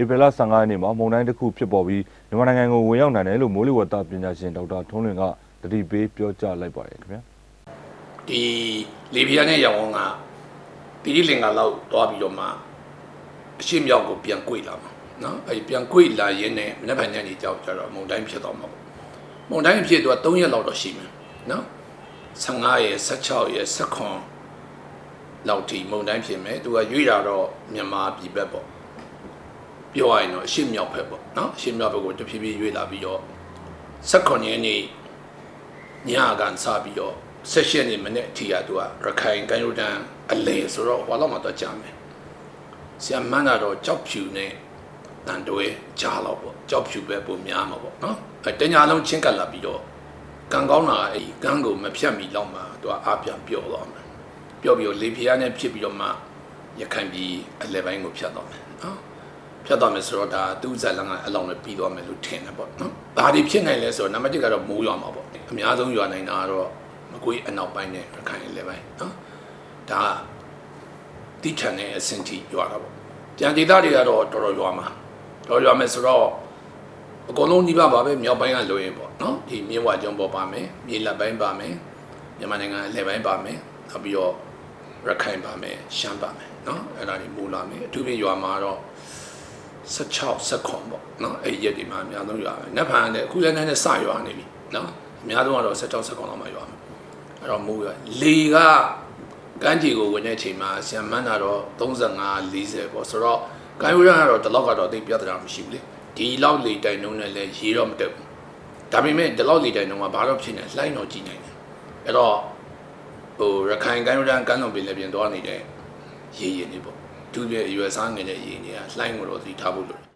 ဧပြီလ15ရက်နေ့မှာမုန်တိုင်းတစ်ခုဖြစ်ပေါ်ပြီးမြန်မာနိုင်ငံကိုဝင်ရောက်နိုင်တယ်လို့မိုးလေဝသပညာရှင်ဒေါက်တာထွန်းလွင်ကတတိပေးပြောကြားလိုက်ပါတယ်ခင်ဗျာဒီလေပြင်းနဲ့ရောင်အောင်ကတိတိလင်္ကာလောက်သွားပြီးတော့မှအရှိမြောက်ကိုပြန်꿰လာမှာနော်အဲဒီပြန်꿰လာရင်းနဲ့မနေ့ကညနေကြောက်ကြတော့မုန်တိုင်းဖြစ်သွားမှာပေါ့မုန်တိုင်းဖြစ်တော့3ရက်လောက်တော့ရှိမယ်နော်15ရက်16ရက်19လောက်ထိမုန်တိုင်းဖြစ်မယ်သူကရွေ့တာတော့မြန်မာပြည်ဘက်ပေါ့ ပြောရရင်တော့အရှိမြောက်ဘက်ပေါ့နော်အရှိမြောက်ဘက်ကိုတဖြည်းဖြည်းရွေ့လာပြီးတော့18ရက်နေ့ညကန်စပြီးတော့ဆက်ရှင်နေမနေ့အထိကသူကရခိုင်ကန်ယူတန်အလေဆိုတော့ဟောလောက်မှတော့ကြာမယ်ဆီယမန်ကတော့ကြောက်ဖြူနဲ့တန်တွဲကြားတော့ပေါ့ကြောက်ဖြူပဲပုံများမှာပေါ့နော်အဲတညာလုံးချင်းကပ်လာပြီးတော့ကံကောင်းတာအဲဒီကန်းကိုမဖြတ်မီလောက်မှသူကအားပြန်ပြော့သွားမယ်ပြော့ပြီးတော့လေဖျားနဲ့ဖြစ်ပြီးတော့မှရခိုင်ပြည်အလဲပိုင်းကိုဖြတ်သွားမယ်နော် ဖြတ်သွားမယ်ဆိုတော့ဒါသူ့ဇက်လန်ကအလောင်းနဲ့ပြီးသွားမယ်လို့ထင်တယ်ပေါ့နော်ဘာတွေဖြစ်နိုင်လဲဆိုတော့နံပါတ်1ကတော့မိုးရွာမှာပေါ့အများဆုံးရွာနိုင်တာကတော့မကွေးအနောက်ပိုင်းနဲ့ရခိုင်အလဲပိုင်းနော်ဒါကတိထန်တဲ့အဆင့်ထိရွာတာပေါ့ကြံဒေသတွေကတော့တော်တော်ရွာမှာတော်တော်ရွာမယ်ဆိုတော့အကုန်လုံးဒီပါပါပဲမြောက်ပိုင်းကလွင်ပေါ့နော်ဒီမြင်းဝကျွန်းပေါ်ပါမယ်မြေလက်ပိုင်းပါမယ်မြန်မာနိုင်ငံအလဲပိုင်းပါမယ်နောက်ပြီးတော့ရခိုင်ပါမယ်ရှမ်းပါမယ်နော်အဲ့ဒါတွေမူလာမယ်အထူးဖြင့်ရွာမှာတော့ 16 19ပေါ့နော်အဲ့ဒီရက်တွေမှာအများဆုံးရွာမယ်နက်ဖန်နဲ့အခုလည်းနည်းနည်းစရွာနေပြီနော်အများဆုံးကတော့16 19လောက်မှရွာမယ်အဲ့တော့မိုးရွာလေကကမ်းခြေကိုဝင်တဲ့အချိန်မှာဆံမန်းတာတော့35 40ပေါ့ဆိုတော့ကိုင်းဝရကတော့ဒီလောက်ကတော့သိပြဿနာမရှိဘူးလေဒီလောက်လေတိုင်နှုံးနဲ့လည်းရေတော့မတက်ဘူးဒါပေမဲ့ဒီလောက်လေတိုင်နှုံးကဘာတော့ဖြစ်နေလှိုင်းတော့ကြည့်နိုင်တယ်အဲ့တော့ဟိုရခိုင်ကိုင်းဝရကမ်းလွန်ပင်လည်းပြင်သွားနေတဲ့ရေရင်တွေပေါ့ သူပြည့်ရွယ်စားငယ်တဲ့ရေတွေကလှိုင်းကိုတော့သိထားဖို့လိုတယ်